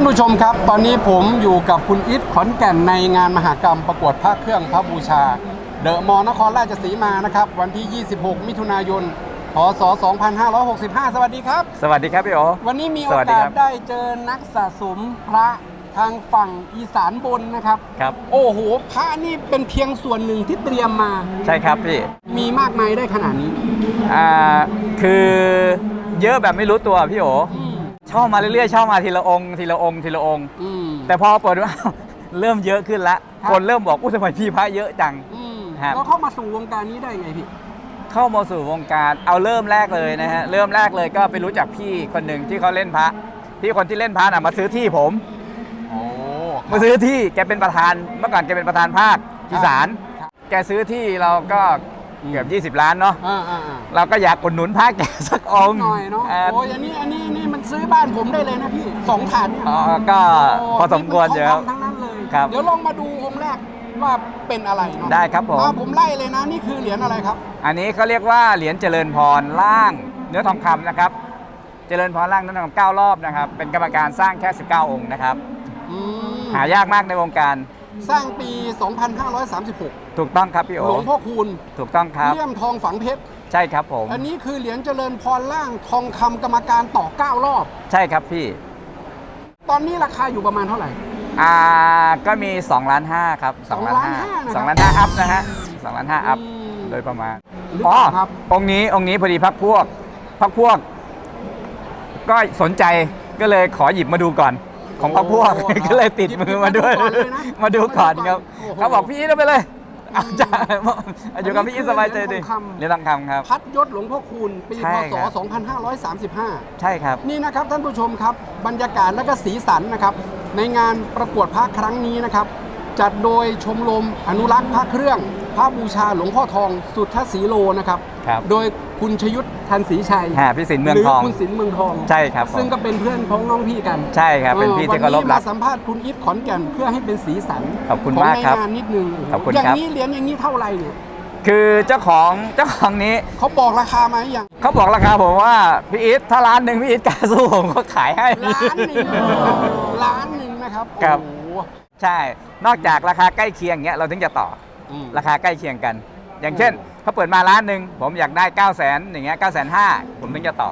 านผู้ชมครับ ตอนนี้ผมอยู่กับคุณอิทขอนแก่นในงานมหกรรมประกวดพระเครื่องพระบูชา เดอะมอนครราชสีมานะครับ วันที่ 26 มิถุนายน พศ 2565 สวัสดีครับ สวัสดีครับพี่โอ วันนี้มีโอสวัสดีกาคสรับ ได้เจอนักสะสมพระทางฝั่งอีสานบนนะครับ ครับ โอ้โห พระนี่เป็นเพียงส่วนหนึ่งที่เตรียมมา ใช่ครับพี่มีมากมายได้ขนาดนี้ อ่าคือเยอะแบบไม่รู้ตัวพี่โอ อืม เช่ามาเรื่อยๆเช่ามาทีละองค์ทีละองค์ทีละองค์ อืมแต่พอเปิดว่าเริ่มเยอะขึ้นละครับคนเริ่มบอกอุ้ยทำไมพี่พระเยอะจัง อืมครับ แล้วเข้ามาสู่วงการนี้ได้ไงพี่ เข้ามาสู่วงการเอาเริ่มแรกเลยนะฮะเริ่มแรกเลยก็ไปรู้จักพี่คนหนึ่งที่เขาเล่นพระพี่คนที่เล่นพระน่ะมาซื้อที่ผม โอ้มาซื้อที่แกเป็นประธานเมื่อก่อนแกเป็นประธานภาคอีสานครับแกซื้อที่เราก็ เกือบ20 ล้านเนาะอ่าอ่าอ่าเราก็อยากอุดหนุนพระแกสักองค์หน่อยเนาะอ่าโอ้ยอันนี้อันนี้นี่มันซื้อบ้านผมได้เลยนะพี่สองถาดเนี่ยอ๋อก็พอสมควรนี่เดี๋ยวมันทองคำทั้งนั้นเลยครับเดี๋ยวลองมาดูองค์แรกว่าเป็นอะไรเนาะได้ครับผมอ่าผมไล่เลยนะนี่คือเหรียญอะไรครับ อันนี้เขาเรียกว่าเหรียญเจริญพรล่างเนื้อทองคำนะครับ เจริญพรล่างเนื้อทองคำเก้ารอบนะครับ เป็นกรรมการสร้างแค่ 19 องค์นะครับอืมหายากมากในวงการ สร้างปี 2536 ถูกต้องครับพี่โอหลวงพ่อคูณถูกต้องครับเลี่ยมทองฝังเพชร ใช่ครับผม อันนี้คือเหรียญเจริญพรล่างทองคำกรรมการต่อ 9 รอบ ใช่ครับพี่ ตอนนี้ราคาอยู่ประมาณเท่าไหร่ อ่า ก็มี2ล้าน5ครับสองล้านห้านะครับ2ล้าน5อัพนะฮะ2ล้าน5อัพอืมโดยประมาณหรืออ๋เปอล่าครับองค์นี้องค์นี้พอดีพักพวก พักพวก ก็สนใจก็เลยขอหยิบมาดูก่อน ของพักพวกโอ้ครับก็เลยติดมือมาด้วยหยิบมาดูก่อนเลยนะมาดูก่อนครับโอ้โหเขาบอกพี่อีทเอาไปเลยเอาจ้าอยู่กับพี่อีทสบายใจดีเหรียญทองคำเหรียญทองคำครับ พัดยศหลวงพ่อคูณปีใช่พครัศ2535 ใช่ครับ นี่นะครับท่านผู้ชมครับ บรรยากาศและก็สีสันนะครับ ในงานประกวดพระครั้งนี้นะครับ จัดโดยชมรมอนุรักษ์พระเครื่อง พระบูชาหลวงพ่อทองสุทธศรีโลนะครับ ครับโดยคุณชยุทธทันศรีชัยหาพี่สินเมืองหรือทอง คุณสินเมืองทองใช่ครับผม ซึ่งก็เป็นเพื่อนพ้องน้องพี่กันใช่ครับ เป็นพี่ที่เคารพวันนี้รัมากสัมภาษณ์คุณอิทขอนแก่นเพื่อให้เป็นสีสันขอบคุณของมากในครับงานนิดนึงขอบคุณอย่างครับ นี้เหรียญอย่างนี้เท่าไหร่เนี่ยคือเจ้าของเจ้าของนี้เขาบอกราคามาหรือยัง เขาบอกราคาผมว่าพี่อีทถ้าร้านหนึ่งพี่อีทกล้าสู้ผมก็ขายให้ ล้านหนึ่งล้านหนึ่งนะครับครับ โอ้โห ใช่ นอกจากราคาใกล้เคียงเงี้ยเราถึงจะต่อ อืมราคาใกล้เคียงกัน อย่างเช่นเขาเปิดมาร้านหนึ่งผมอยากได้ 9 0 0 0 0นอย่างเงี้ย9 5 0 0 0ผมถึงจะต่อ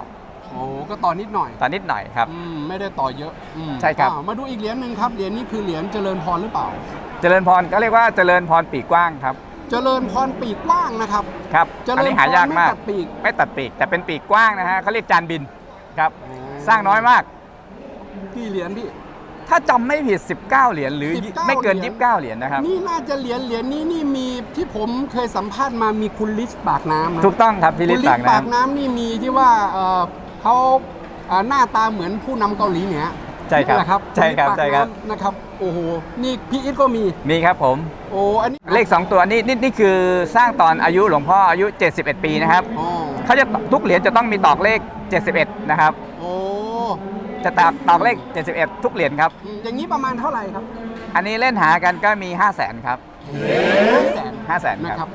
โอ้ก็ต่อนิดหน่อยต่อนิดหน่อยครับ อืมไม่ได้ต่อเยอะอืมใช่ครับ อ่ามาดูอีกเหรียญหนึ่งครับเหรียญนี้คือเหรียญเจริญพรหรือเปล่า เจริญพรก็เรียกว่าเจริญพรปีกกว้างครับเจริญพรปีกกว้างนะครับ ครับเจอันริญนี้พหารยากไม่มากตัดปีก ไม่ตัดปีกแต่เป็นปีกกว้างนะฮะเขาเรียกจานบินครับโอ้สร้างน้อยมาก กี่เหรียญพี่ ถ้าจำไม่ผิด 19 เหรียญหรือ19ไม่เกิน เหรียญ 29 เหรียญนะครับ นี่น่าจะเหรียญเหรียญนี้นี่มีที่ผมเคยสัมภาษณ์มามีคุณลิศปากน้ำนะถูกต้องครับพี่ลิคุศณลิปาศกปากน้ำน้ำนี่มีที่ว่าเอ่อเขาเอ่อหน้าตาเหมือนผู้นำเกาหลีเหนือใช่ครับนั่นแหละครับใช่ครับณลิศปากใช่ครับ น้ำนะครับโอ้โหนี่พี่อิทก็มีมีครับผม โอ้อันนี้เลข 2 ตัวนี่นี่นี่คือสร้างตอนอายุหลวงพ่ออายุ 71 ปีนะครับอ๋อเขาจะทุกเหรียญจะต้องมีตอกเลข 71 นะครับโอ้ จะตอกตอกเลข 71 ทุกเหรียญครับ อืมอย่างนี้ประมาณเท่าไหร่ครับอันนี้เล่นหากันก็มี 5 0 0 0 0นครับห้าแสน 5 0 0 0 0 0นะคครัรับ บ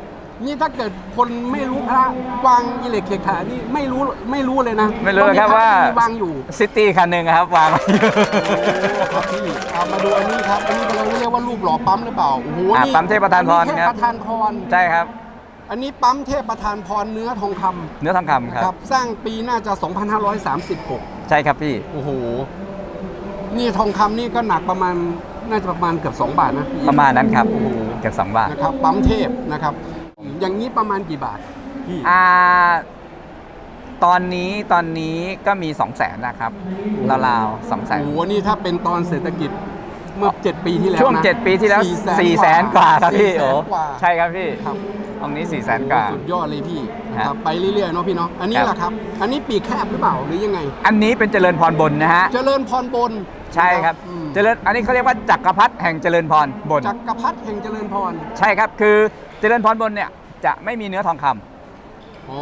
นี่ถ้าเกิดคนไม่รู้พระวางอิเล็กเคขานี่ไม่รู้ไม่รู้เลยนะไม่รู้เลยครับพะว่าที่วางอยู่ซิตี้คันหนึ่งครับวางไว้อยู่ ครับพี่เอามาดูอันนี้ครับ อันนี้เราเรียกว่ารูปหล่อปั๊มหรือเปล่า โอ้โหอะนี่ปั๊มเทพประธานพรอัเทครับพประธานพร ใช่ครับ อันนี้ปั๊มเทพประธานพรเนื้อทองคำเนื้อทองคำคครัรับบสร้างปีน่าจะ 2536 ใช่ครับพี่ โอ้โห นี่ทองคำนี่ก็หนักประมาณน่าจะประมาณเกือบ 2 บาทนะประมาณนั้นครับโอ้โหเกือบ2บาทนะครับปั๊มเทพนะครับ อย่างนี้ประมาณกี่บาทพี่อ่าตอนนี้ตอนนี้ก็มี 2 0 0แสนนะครับราวๆ2 0 0แสโอ้นโหนี่ถ้าเป็นตอนเศรษฐกิจ เมื่อ 7 ปีที่แล้วนะช่วง7ปีที่แล้ว4 0 0แสนกว่าครับพี่400,000โอ้กว่าใช่ครับพี่ครับตรงนี้4 0 0แสนกว่า สุดยอดเลยพี่ครับครับไปเรื่อยๆเนาะพี่เนาะอันนี้ครับ ล่ะครับ อันนี้ปีกแคบหรือเปล่าหรือยังไง อันนี้เป็นเจริญพรบนนะฮะ เจริญพรบนใช่ครับ อืมเจริญ อันนี้เขาเรียกว่าจักรพรรดิแห่งเจริญพรบน จักรพรรดิแห่งเจริญพร ใช่ครับ คือเจริญพรบนเนี่ยจะไม่มีเนื้อทองคำ โอ้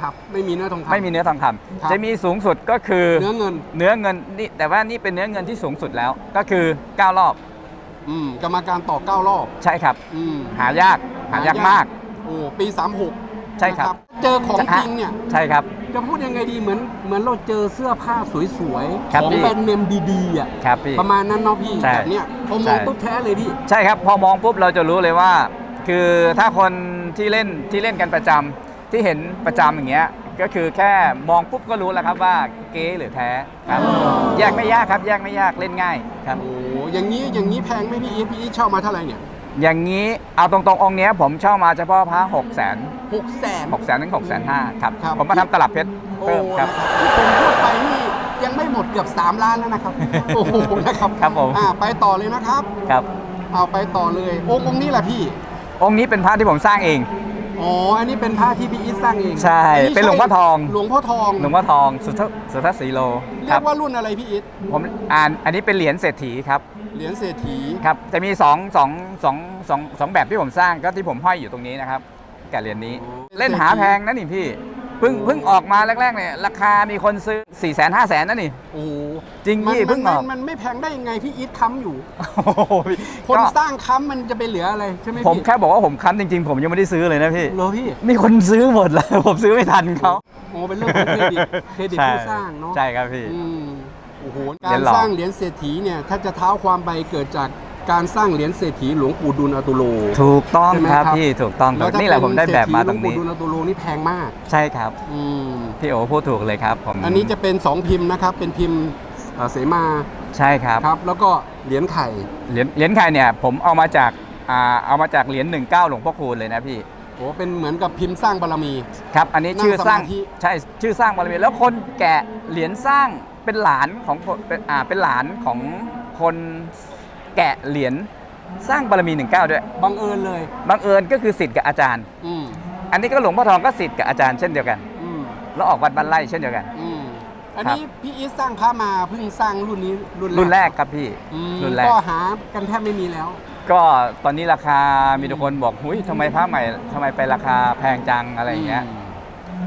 ครับไม่มีเนื้อทองคำ ไม่มีเนื้อทองคำครับ จะมีสูงสุดก็คือเนื้อเงิน เนื้อเงินนี่แต่ว่านี่เป็นเนื้อเงินที่สูงสุดแล้ว ก็คือ 9 รอบอืมกรรมการต่อ9รอบใช่ครับ อืมหายากหายากมาก โอ้ปี 36ใช่ครับ นะเจอของจริงเนี่ย ใช่ครับ จะพูดยังไงดีเหมือนเหมือนเราเจอเสื้อผ้าสวยๆครับของพี่ แบรนด์เนมดีๆอะครับพี่ ประมาณนั้นเนาะพี่ใช่แบบเนี้ยพอมใช่ องปุ๊บแท้เลยพี่ ใช่ครับ พอมองปุ๊บเราจะรู้เลยว่า คือถ้าคนที่เล่นที่เล่นกันประจำ ที่เห็นประจำอย่างเงี้ยก็คือแค่มองปุ๊บก็รู้แล้วครับว่าเก๊หรือแท้ครับ แยกไม่ยากครับ แยกไม่ยากเล่นง่ายครับ โอ้อย่างนี้อย่างนี้แพงไหมพี่อีทพี่อีทเช่ามาเท่าไหร่เนี่ยอย่างนี้เอาตรงๆองค์เนี้ยผมเช่ามาเฉพาะพระหกแสนหกแสน หกแสนถึงหกแสนห้าครับครับ ผมมาทำตลับเพชรโอ้เพิ่มครับ นะครับที่ผมพูดไปนี่ยังไม่หมดเกือบ 3 ล้านแล้วนะครับ โอ้โหนะครับครับผม อ่าไปต่อเลยนะครับ ครับเอาไปต่อเลยองค์องค์นี้แหละพี่ องค์นี้เป็นพระที่ผมสร้างเอง อ๋อ อันนี้เป็นพระที่พี่อีทสร้างเองใช่อัเป็นหลวงพ่อทอง หลวงพ่อทอง หลวงพ่อทองสุทธสุทธสีโลคเรีรัยบกว่ารุ่นอะไรพี่อีทผมอ่านอันนี้เป็นเหรียญเศรษฐีครับเหรียญเศรษฐี ครับจะมีสองสองสองสองสองแบบที่ผมสร้างก็ที่ผมห้อยอยู่ตรงนี้นะครับกับเหรียญนี้ เล่นหาแพงนะนี่พี่ เพิ่งเพิ่งออกมาแรกๆเนี่ยราคามีคนซื้อ4ี่แสนห้าแสนนะนี่โอ้โหจริงมันพี่เพิ่งออกมันมันไม่แพงได้ยังไงพี่อีทค้ำอยู่โอ้โหคนก็สร้างค้ำมันจะไปเหลืออะไรใช่ไหมผมพี่แค่บอกว่าผมค้ำจริงๆ ผมยังไม่ได้ซื้อเลยนะพี่เหรอพี่มีคนซื้อหมดแล้วผมซื้อไม่ทันเขาโอ้เป็นเรื่องของเครดิตเครดิตใช่ผู้สร้างเนาะใช่ครับพี่อืมโอ้โหเหรีกายรญหล่อสร้างเหรียญเศรษฐีเนี่ยถ้าจะเท้าความไปเกิดจาก การสร้างเหรียญเศรษฐีหลวงปู่ดุลอตุโล ถูกต้องใช่ไหมครับครับพี่ถูกต้องครับถ้านี่แหละผมได้แบบมาตรงเป็นี้ เศษฐีหลวงปู่ดุลอตุโลนี่แพงมากใช่ครับ อืมพี่โอพูดถูกเลยครับผมอันนี้จะเป็น 2 พิมพ์นะครับ เป็นพิมพ์เอ่อเสมาใช่ครับ ครับ แล้วก็เหรียญไข่ เหรียญเหรียญไข่เนี่ยผมเอามาจากอ่าเอามาจากเหรียญ19 หลวงพ่อคูณเลยนะพี่โอ้เป็นเหมือนกับพิมพ์สร้างบารมี ครับอันนี้นั่งชื่อสร้างสมาธิ ใช่ชื่อสร้างบารมีแล้วคนแกะเหรียญสร้างเป็นหลานของคนเป็นอ่าเป็นหลานของคน แกะเหรียญสร้างบารมี19ด้วยบังเอิญเลยบังเอิญก็คือสิทธิ์กับอาจารย์ อืมอันนี้ก็หลวงพ่อทองก็สิทธิ์กับอาจารย์เช่นเดียวกัน อืมแล้วออกวัดบ้านไร่เช่นเดียวกัน อืมอันนี้พี่อีทสร้างพระมาเพิ่งสร้างรุ่นนี้รุ่นรุ่นแรกครับพี่อืมรุ่นแรก ก็หากันแทบไม่มีแล้ว ก็ตอนนี้ราคามีทุกคนบอกหุยทำไมผ้าใหม่ทำไมไปราคาแพงจังอะไรอย่างเงี้ย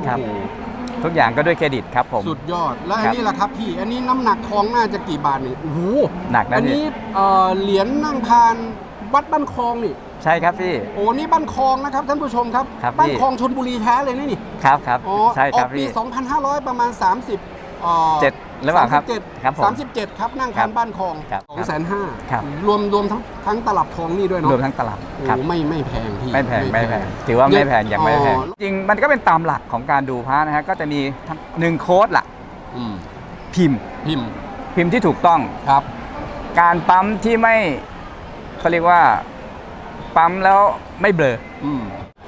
ครับ โอ้โห ทุกอย่างก็ด้วยเครดิตครับผม สุดยอด แล้วอันครับนี้ล่ะครับพี่ อันนี้น้ำหนักทองน่าจะกี่บาทนี่โอ้โหหนักนะอันพี่ นี้เอ่อเหรียญนั่งพานวัดบ้านคลองนี่ ใช่ครับพี่ โอ้นี่บ้านคลองนะครับท่านผู้ชมครับครับบ้านพี่คลองชนบุรีแท้เลยนะนี่ครับครับ อ๋อใช่ครับออกปี พี่ 2,500 ประมาณ 30 เอ่อเจ็ดหรือเปล่าครับ37ครับผม37ครับนั่งครัพาบนบ้านคลองครับสองแสนห้าครับรวมรวมทั้งทั้งตลับทองนี่ด้วยรเนาะวมทั้งตลับโอ้ครับไม่ไม่แพงพี่ไม่แพงไม่แพงถือว่าไม่แพงยังไม่แพงอ๋อจริงมันก็เป็นตามหลักของการดูพระนะฮะก็จะมีทั้งหนึ่งโค้ดหลักอืมพิมพ์พิมพ์ พิมพ์ที่ถูกต้องครับ การปั๊มที่ไม่เขาเรียกว่าปั๊มแล้วไม่เบลออืม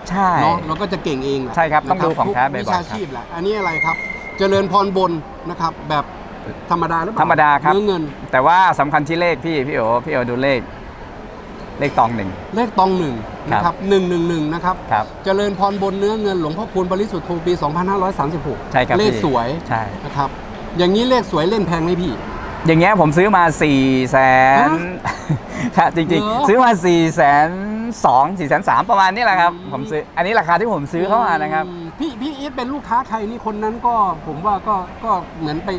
ใช่เนาะเราก็จะเก่งเองแหละใช่ครับต้องนะดูของแท้บ่อยๆวิชาชีพแหละอันนี้อะไรครับ เจริญพรบนนะครับ แบบธรรมดาหรือเปล่าธรรมดาครับ เนื้อเงิน แต่ว่าสำคัญที่เลขพี่ พี่โอพี่โอดูเลข เลขตองหนึ่ง เลขตองหนึ่งนะครับหนึ่งหนึ่งหนึ่งนะครับ ครับเจริญพรบนเนื้อเงินหลวงพ่อคูณบริสุทธิ์โทปี 2536ใช่ครับเลขพี่ สวยใช่ นะครับ อย่างนี้เลขสวยเล่นแพงไหมพี่ อย่างเงี้ยผมซื้อมา4ี่แสนครับจริงเหรอ ๆ ซื้อมา4ี่แสนสองสี่แสนสามประมาณนี้แหละครับอืมผมซื้อ อันนี้ราคาที่ผมซื้อเข้ามานะครับ อืม พี่พี่อีทเป็นลูกค้าใครนี่คนนั้นก็ผมว่าก็ก็เหมือนไป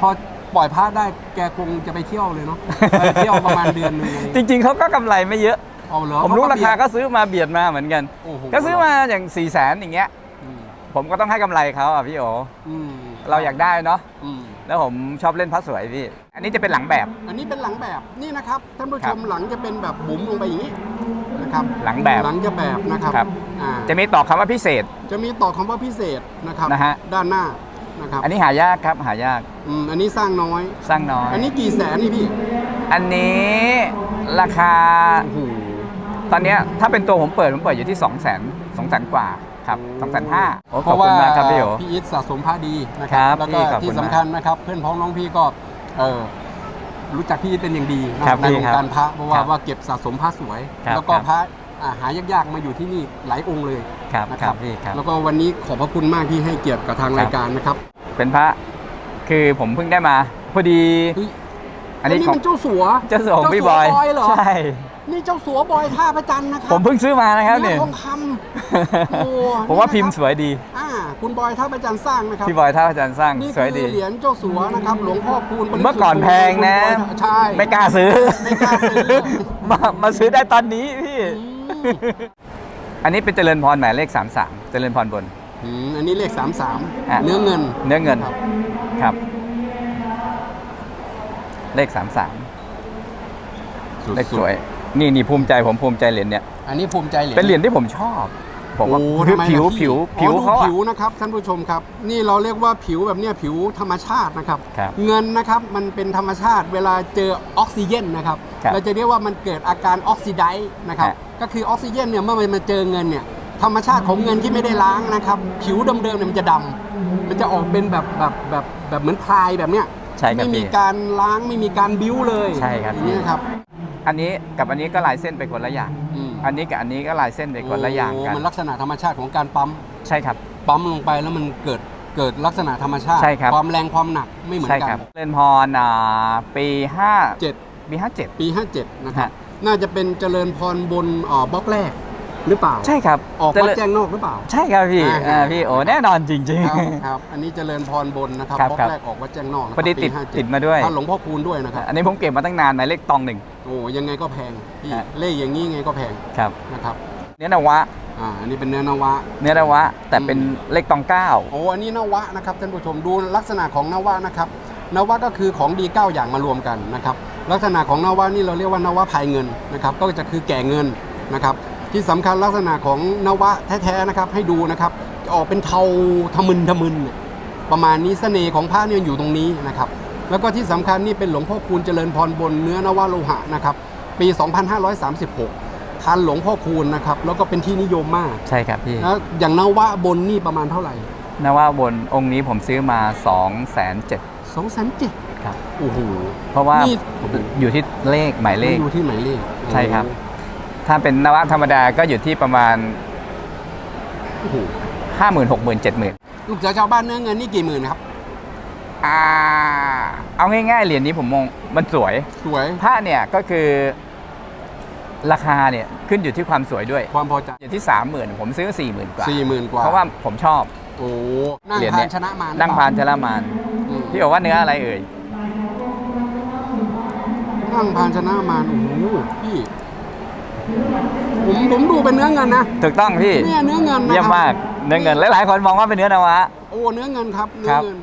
พอปล่อยพระได้แกคงจะไปเที่ยวเลยเนาะไปเที่ยวประมาณเดือนหนึงอะไรจเงี้ยริง ๆเขาก็กำไรไม่เยอะ เอาเหรอผมรู้เขราคาเบียดก็ซื้อมาเบียดมาเหมือนกันโอ้โหก็ซื้อมาอย่าง4ี่แสนอย่างเงี้ย อืมผมก็ต้องให้กำไรเขาอะพี่โออืมเราอยากได้เนาะ อืม แล้วผมชอบเล่นพระสวยพี่ อันนี้จะเป็นหลังแบบ อันนี้เป็นหลังแบบนี่นะครับท่านผู้คชรับมหลังจะเป็นแบบบุ๋มลงไปอย่างนี้ นะครับหลังแบบหลังจะแบบนะครับครับ อ่าจะมีต่อคำว่าพิเศษ จะมีต่อคำว่าพิเศษนะครับนะฮะ ด้านหน้านะครับอันนี้หายากครับหายากอืมอันนี้สร้างน้อย สร้างน้อย อันนี้กี่แสนนี่พี่อันนี้ราคาโอ้โหตอนเนี้ยถ้าเป็นตัวผมเปิดผมเปิดอยู่ที่ 2 0 0 0 0 0 2 0 0 0 0กว่าครับ2 5 0 0 0โอ้เพขอบราะคุว่าณมากครับพี่โอพี่อิทสะสมผ้าดีนะคครัรับแล้วก็พี่ขอบคุณที่สำคัญนะครับ เพื่อนพ้องน้องพี่ก็เออ รู้จักพี่อิทเป็นอย่างดีนะครับในพี่วงครับการพระเพราะว่าครับว่าเก็บสะสมผ้าสวยครับแล้วก็ครับพระอ่าหายากๆมาอยู่ที่นี่หลายองค์เลยครับนะคครัรับบพี่ครับแล้วก็วันนี้ขอบพระคุณมากที่ให้เกียรติกับทางครับรายการนะครับ เป็นพระคือผมเพิ่งได้มาพอดีเฮ้ยอันนี้นี่ของเป็นเจ้าสัวเจ้าของพี่บเจ้าอยสัวบอยเหรอใช่ นี่เจ้าสัวบอยท่าพระจันทร์นะครัผมเพิ่งซื้อมานะครับเนื้เนี่ยอทองคำโอ้ผมว่านี่นะครับพิมพ์สวยดี อ่าคุณบอยท่าพระจันทร์สร้างนะครับ พี่บอยท่าอาจารย์สร้างนี่สวยคืดี อเหรียญเจ้าสัวนะครับหลวงพ่อคูณบริสุทธิ์เมื่อก่อนแพงนะคุณบอยใช่ ไม่กล้าซื้อ ไม่กล้าซื้อ มามาซื้อได้ตอนนี้พี่ อืมอันนี้เป็นเจริญพรหมายเลข 33 เจริญพรบน อืมอันนี้เลขสามสามอะเนื้อเงินเนื้อเงิน ครับครับ เลข 33สุดๆเลขสวย นี่นี่ภูมิใจผมภูมิใจเหรียญเนี่ย อันนี้ภูมิใจเหรียญเป็นเหรียญที่ผมชอบ ผมว่าโอ้คือทำไมผิวล่ะพี่ผิวอ๋อผิวดูเขาอะ ผิวนะครับท่านผู้ชมครับ นี่เราเรียกว่าผิวแบบเนี้ยผิวธรรมชาตินะครับ ครับเงินนะครับมันเป็นธรรมชาติเวลาเจอออกซิเจนนะครับครับเราจะเรียกว่ามันเกิดอาการออกซิไดซ์นะครับฮะ ก็คือออกซิเจนเนี่ยเมื่อมันมาเจอเงินเนี่ยธรรมชาติของเงินที่ไม่ได้ล้างนะครับ ผิวเดิมๆเนี่ยมันจะดำมันจะออกเป็นแบบแบบแบบแบบเหมือนพรายแบบเนี้ยใช่ครับไม่มีพี่ การล้างไม่มีการบิ้วเลยใช่ครับ อย่างนี้ยครับ อันนี้กับอันนี้ก็ลายเส้นไปคนละอย่าง อืมอันนี้กับอันนี้ก็ลายเส้นไปคนละอย่างกัน โมันลักษณะธรรมชาติของการปั๊ม ใช่ครับ ปั๊มลงไปแล้วมันเกิดเกิดลักษณะธรรมชาติ ใช่ครับ ความแรงความหนักไม่เหมือนใช่กัครับนเจริญพรอ่าปีห้าเจ็ดปีห้าเจ็ดปี 57 นะครับ ฮะ น่าจะเป็นเจริญพรบนอ่อบล็อกแรก หรือเปล่า ใช่ครับออกเจวัดริญแจ้งนอกหรือเปล่า ใช่ครับพี่อ่าอ่าพี่โอ้แน่นอนจริงครับๆครับอันนี้เจริญพรบนนะครับครับบล็อครักบแรกออกวัดแจ้งนอกนะคพรัอดีติด57ติดมาด้วยท่านหลวงพ่อคูณด้วยนะครับอันนี้ผมเก็บมาตั้งนานหมายเลขตองหนึ่งโอ้ยังไงก็แพงพี่ฮะเลขอย่างนี้ไงก็แพงครับนะครับเนื้อนวะอ่าอันนี้เป็นเนื้อนวะ เนื้อนวะ แต่เป็นเลขตองเก้าโอ้อันนี้นวะนะครับท่านผู้ชมดูลักษณะของนวะนะครับนวะก็คือของดีเก้าอย่างมารวมกันนะครับลักษณะของนวะนี่เราเรียกว่านวะภายเงินนะครับก็จะคือแก่เงินนะครับ ที่สำคัญลักษณะของนวะแท้ๆนะครับให้ดูนะครับจะออกเป็นเทาทะมึนทะมึนเนี่ยประมาณนี้เสน่ห์ของพระเนี่ยอยู่ตรงนี้นะครับ แล้วก็ที่สำคัญนี่เป็นหลวงพ่อคูณเจริญพรบนเนื้อนวะโลหะนะครับปี 2536ทันหลวงพ่อคูณนะครับแล้วก็เป็นที่นิยมมากใช่ครับพี่แล้วอย่างนวะบนนี่ประมาณเท่าไหร่นวะบนองค์นี้ผมซื้อมา2องแสนเจ็ดสองแสนเจ็ดครับโอ้โหเพราะว่านี่อยู่ที่เลขหมายเลขดูที่หมายเลขใช่ครับ ถ้าเป็นนวะธรรมดาก็อยู่ที่ประมาณโอ้โห5 0 0 0 0 6 0 0 0 7 0 0 0 0ลูกสาวชาวบ้านเนื้อเงินนี่กี่หมื่นครับ อ่า เอาง่ายๆเหรียญนี้ผมมองมันสวย สวยพระเนี่ยก็คือราคาเนี่ยขึ้นอยู่ที่ความสวยด้วย ความพอใจอยู่ที่ 30,000 ผมซื้อ 40,000 กว่าสี่หมื่นกว่า เพราะว่าผมชอบ โอ้นั่งเหรียญพาเนี่นยชนะมารนั่งพานชลามานอืมพี่บอกว่าเนื้ออะไรเอ่ย นั่งพานชนะมารโอ้โหพี่ ผมผมดูเป็นเนื้อเงินนะถูกต้องพี่เนี่ยเนื้อเงินนะเยี่ยมครับมากเนื้อเงินหลายๆคนมองว่าเป็นเนื้อนวะโอ้เนื้อเงินครับเนื้คอรับเงิน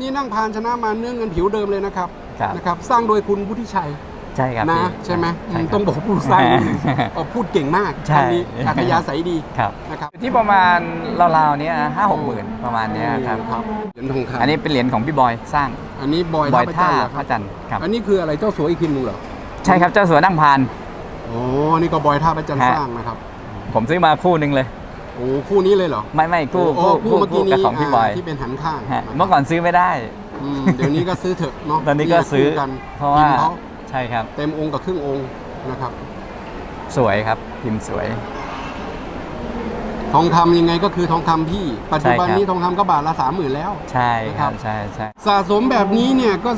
นี่นั่งพานชนะมารเนื้อเงินผิวเดิมเลยนะครับครับนะครับสร้างโดยคุณพุทธิชัยใช่ครับนะพี่ใช่ไหมใช่อืมครับต้องบอกผู้สร้างนี่เอ่อพูดเก่งมากใช่ท่านนี้อัธยาศัยดีครับนะครับอยู่ที่ประมาณราวๆเนี้ยห้าหกหมื่นประมาณเนี้ยครับครับเหรียญทองคำอันนี้เป็นเหรียญของพี่บอยสร้าง อันนี้บอยบอยท่าท่าพพระระจันทร์จันทร์ครับอันนี้คืออะไรเจ้าสัวอีกทีมหนึงเหรอใช่ครับเจ้าสัวนั่งพาน โอ้นี่ก็บอยท่าพระจันทร์ฮะ สร้างนะครับผมซื้อมาคู่หนึ่งเลย โอ้คู่นี้เลยเหรอไม่ไม่คู่โอ้คู่คู่เมื่อกี้คู่กับนี้ของพี่บอยที่เป็นหันข้างฮะนะครับเมื่อก่อนซื้อไม่ได้ อืมเดี๋ยวนี้ก็ซื้อเถอะเนาะตอนนี้ก็ซื้อ คู่กันเพราะว่า พิมพ์เขาใช่ครับ เต็มองค์กับครึ่งองค์นะครับ สวยครับพิมพ์สวย ทองคำยังไงก็คือทองคำพี่ ปัจจุบันใช่ครับ นี้ทองคำก็บาทละสามหมื่นแล้ว ใช่ครันะครับบใช่ใช่สะสมแบบนี้เนี่ยก็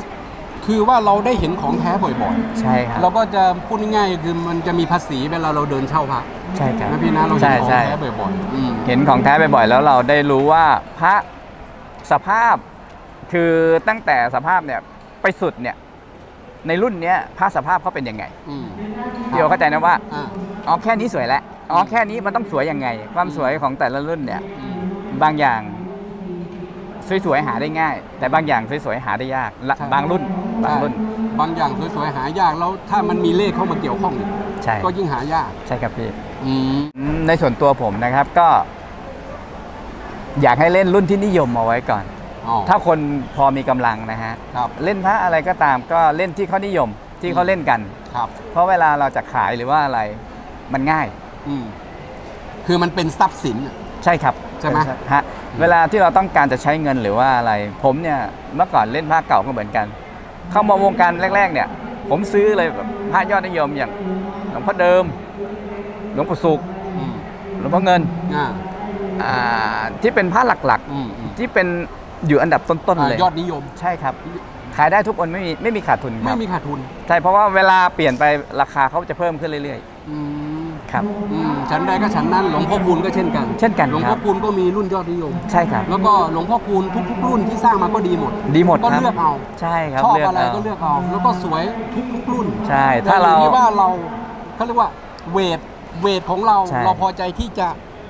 คือว่าเราได้เห็นของแท้บ่อยใช่ครับๆเราก็จะพูดง่ายๆคือมันจะมีภาษีเวลาเราเดินเช่าพระใช่ครับนะพี่นะเราเห็นใช่ของใช่แท้บ่อยๆอืม เห็นของแท้บ่อยๆ แล้วเราได้รู้ว่าพระสภาพคือตั้งแต่สภาพเนี่ยไปสุดเนี่ยในรุ่นเนี้ยพระสภาพเขาเป็นยังไงอืมพี่โอเข้าใจนะว่าอ่าอ๋อแค่นี้สวยแล้วอ๋อแค่นี้มันต้องสวยยังไง ความสวยของแต่ละรุ่นเนี่ยอืมบางอย่าง สวยๆหาได้ง่าย แต่บางอย่างสวยๆหาได้ยากละใช่ บางรุ่นบางรุ่นใช่บางอย่างสวยๆหายากแล้วถ้ามันมีเลขเข้ามาเกี่ยวข้อง ใช่ก็ยิ่งหายากใช่ครับพี่อืมอืมในส่วนตัวผมนะครับก็ อยากให้เล่นรุ่นที่นิยมเอาไว้ก่อน อ๋อถ้าคนพอมีกำลังนะฮะ ครับเล่นพระอะไรก็ตามก็เล่นที่เขานิยมที่เขาเล่นกัน ครับ เพราะเวลาเราจะขายหรือว่าอะไรมันง่าย อืมคือมันเป็นทรัพย์สินอะ ใช่ครับใช่ไหม ฮะ เวลาที่เราต้องการจะใช้เงินหรือว่าอะไร ผมเนี่ยเมื่อก่อนเล่นพระเก่าก็เหมือนกัน เข้ามาวงการแรก ๆ เนี่ย ผมซื้อเลยแบบพระยอดนิยมอย่างหลวงพ่อเดิม หลวงปู่สุขอืมหลวงพ่อเงินอ่าอ่าที่เป็นพระหลักอืมอืมๆที่เป็นอยู่อันดับต้นๆอ่าเลยยอดนิยมใช่ครับ ขายได้ทุกคนไม่มีไม่มีขาดทุนคไม่รับมีขาดทุนใช่เพราะว่าเวลาเปลี่ยนไปราคาเขาจะเพิ่มขึ้นเรื่อยอืมๆ ครับ อืมฉันใดก็ฉันนั้นหลวงพ่อคูณก็เช่นกันเช่นกันหลวงคพ่รัอบคูณก็มีรุ่นยอดนิยม ใช่ครับ แล้วก็หลวงพ่อคูณทุกๆ รุ่นที่สร้างมาก็ดีหมด ดีหมดก็ครับเลือกเอาใช่ครับชอบเลือะไราก็เลือกเอา แล้วก็สวยทุกๆรุ่นใช่ แต่ถ้าอเรายู่ที่ว่าเราเขาเรียกว่าเวทเวทของเราใช่ เราพอใจที่จะ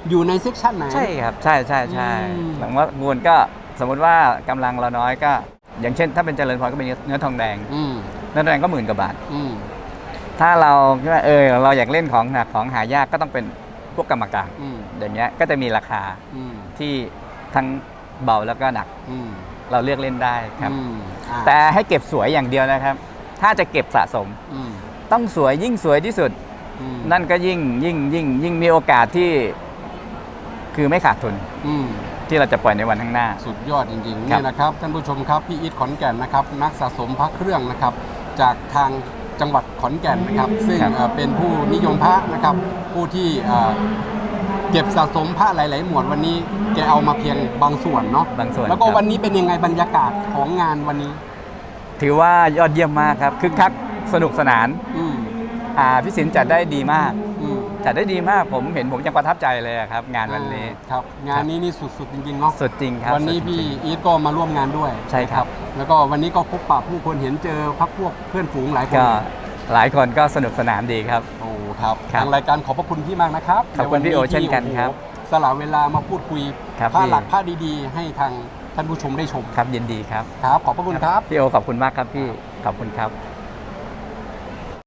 อยู่ในเซกชันไหน ใช่ครับ ใช่ใช่ใช่อืม หลังว่ามวลก็สมมติว่ากำลังเราน้อยก็ อย่างเช่น ถ้าเป็นเจริญพรก็เป็นเนื้อทองแดงอืมเนื้อทองแดงก็หมื่นกว่าบาท อืม ถ้าเราคิดว่าเออเราอยากเล่นของหนักของหายากก็ต้องเป็นพวกกรรมการอืมอย่างเงี้ยก็จะมีราคาอืมที่ทั้งเบาแล้วก็หนักอืมเราเลือกเล่นได้ครับอืมอ่าแต่ให้เก็บสวยอย่างเดียวนะครับ ถ้าจะเก็บสะสมอืมต้องสวยยิ่งสวยที่สุดอืมนั่นก็ยิ่งยิ่งยิ่งยิ่งมีโอกาสที่คือไม่ขาดทุนอืมที่เราจะปล่อยในวันข้างหน้า สุดยอดจริงๆครับนี่นะครับท่านผู้ชมครับพี่อีทขอนแก่นนะครับ นักสะสมพระเครื่องนะครับ จากทาง จังหวัดขอนแก่นนะครับ ซึ่งเอ่อเป็นผู้นิยมพระนะครับ ผู้ที่เอ่อเก็บสะสมพระหลาย ๆ หมวดวันนี้แกเอามาเพียงบางส่วนเนาะบางส่วนแล้วก็ครับวันนี้เป็นยังไงบรรยากาศของงานวันนี้ ถือว่ายอดเยี่ยมมากครับคึกคักสนุกสนานอืมอ่าพี่สินจัดได้ดีมากอืม จัดได้ดีมากผมเห็นผมยังประทับใจเลยอะครับ งานวันนี้ ครับ งานนี้นี่สุดๆจริงๆเนาะสุดจริงครับวันนี้สุดจริพี่งอีทก็มาร่วมงานด้วยใช่ครับนะแล้วก็วันนี้ก็พบปะผู้คนเห็นเจอพักพวกเพื่อนฝูงหลายคนก็หลายคนก็สนุกสนานดีครับโอ้ครับครับทางรายการขอบพระคุณพี่มากนะครับขอบคุณพี่โอเช่นกันครับโอ้โหสละเวลามาพูดคุยครับผ้าพี่หลักผ้าดีๆ ให้ทางท่านผู้ชมได้ชมครับยินดีครับครับขอบพระคุณครับพี่โอขอบคุณมากครับพี่ขอบคุณครับ